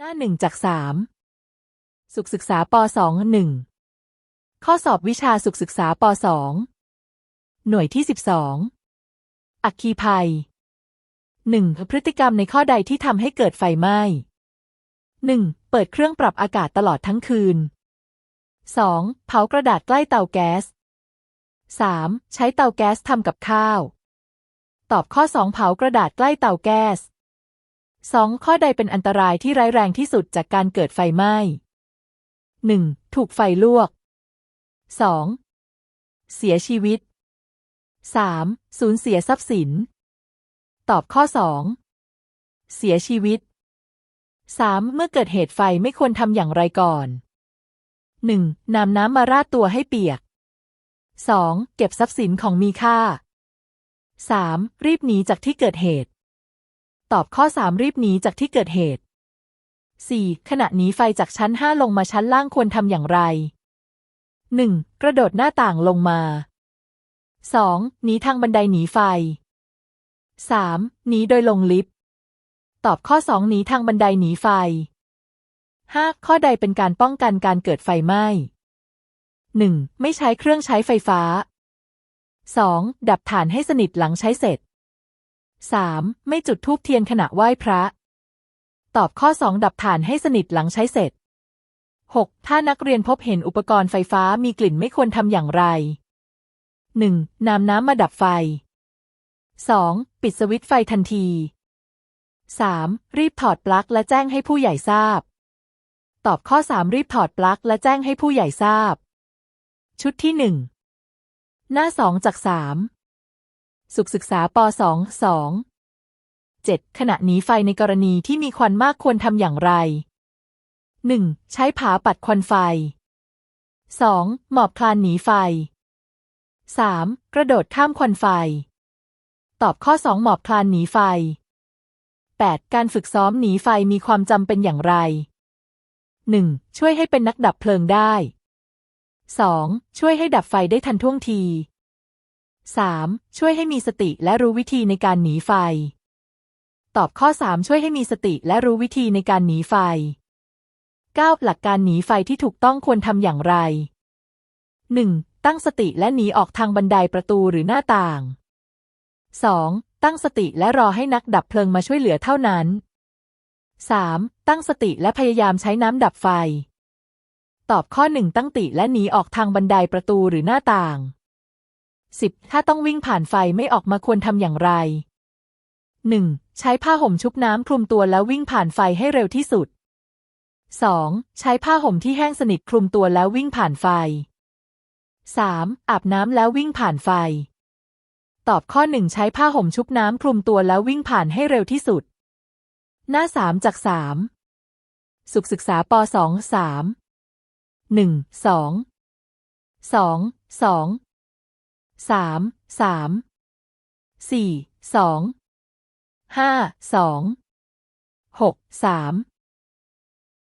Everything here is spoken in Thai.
หน้าหนึ่งจากสามสุขศึกษาปสองหนึ่งข้อสอบวิชาสุขศึกษาปสองหน่วยที่สิบสองอัคคีภัยหนึ่งพฤติกรรมในข้อใดที่ทำให้เกิดไฟไหม้หนึ่งเปิดเครื่องปรับอากาศตลอดทั้งคืนสองเผากระดาษใกล้เตาแก๊สสามใช้เตาแก๊สทำกับข้าว ตอบข้อสองเผากระดาษใกล้เตาแก๊ส สองข้อใดเป็นอันตรายที่ร้ายแรงที่สุดจากการเกิดไฟไหม้หนึ่งถูกไฟลวกสองเสียชีวิตสามสูญเสียทรัพย์สิน ตอบข้อสองเสียชีวิตสามเมื่อเกิดเหตุไฟไม่ควรทำอย่างไรก่อนหนึ่งนำน้ำมาราดตัวให้เปียกสองเก็บทรัพย์สินของมีค่าสามรีบหนีจากที่เกิดเหตุ ตอบข้อ 3 รีบหนีจากที่เกิดเหตุ 4. ขณะหนีไฟจากชั้น 5 ลงมาชั้นล่างควรทำอย่างไร 1. กระโดดหน้าต่างลงมา 2. หนีทางบันไดหนีไฟ 3. หนีโดยลงลิฟต์ ตอบข้อ 2 หนีทางบันไดหนีไฟ 5. ข้อใดเป็นการป้องกันการเกิดไฟไหม้ 1. ไม่ใช้เครื่องใช้ไฟฟ้า 2. ดับถ่านให้สนิทหลังใช้เสร็จ 3. ไม่จุดธูปเทียนขณะไหว้พระ ตอบข้อ 2 ดับถ่านให้สนิทหลังใช้เสร็จ 6. ถ้านักเรียนพบเห็นอุปกรณ์ไฟฟ้ามีกลิ่นไม่ควรทำอย่างไร 1. นำน้ำมาดับไฟ 2. ปิดสวิตช์ไฟทันที 3. รีบถอดปลั๊กและแจ้งให้ผู้ใหญ่ทราบ ตอบข้อ 3 รีบถอดปลั๊กและแจ้งให้ผู้ใหญ่ทราบ ชุดที่ 1 หน้า 2 จาก 3 สุขศึกษาป 2 2 7 ขณะหนีไฟในกรณีที่มีควันมากควรทำอย่างไร 1. ใช้ผาปัดควันไฟ 2. หมอบคลานหนีไฟ 3. กระโดดข้ามควันไฟ ตอบข้อ 2 หมอบคลานหนีไฟ 8. การฝึกซ้อมหนีไฟมีความจำเป็นอย่างไร 1. ช่วยให้เป็นนักดับเพลิงได้ 2. ช่วยให้ดับไฟได้ทันท่วงที 3. ช่วยให้มีสติและรู้วิธีในการหนีไฟ ตอบข้อ 3 ช่วยให้มีสติและรู้วิธีในการหนีไฟ 9. หลักการหนีไฟที่ถูกต้องควรทำอย่างไร 1. ตั้งสติและหนีออกทางบันไดประตูหรือหน้าต่าง 2. ตั้งสติและรอให้นักดับเพลิงมาช่วยเหลือเท่านั้น 3. ตั้งสติและพยายามใช้น้ำดับไฟ ตอบข้อ 1 ตั้งติและหนีออกทางบันไดประตูหรือหน้าต่าง 10. ถ้าต้องวิ่งผ่านไฟไม่ออกมาควรทำอย่างไร 1. ใช้ผ้าห่มชุบน้ำคลุมตัวแล้ววิ่งผ่านไฟให้เร็วที่สุด 2. ใช้ผ้าห่มที่แห้งสนิทคลุมตัวแล้ววิ่งผ่านไฟ 3. อาบน้ำแล้ววิ่งผ่านไฟ ตอบข้อ 1 ใช้ผ้าห่มชุบน้ำคลุมตัวแล้ววิ่งผ่านให้เร็วที่สุด หน้า 3 จาก 3 สุขศึกษาป 2 3 1 2 2 2 สามสามสี่สองห้าสองหกสาม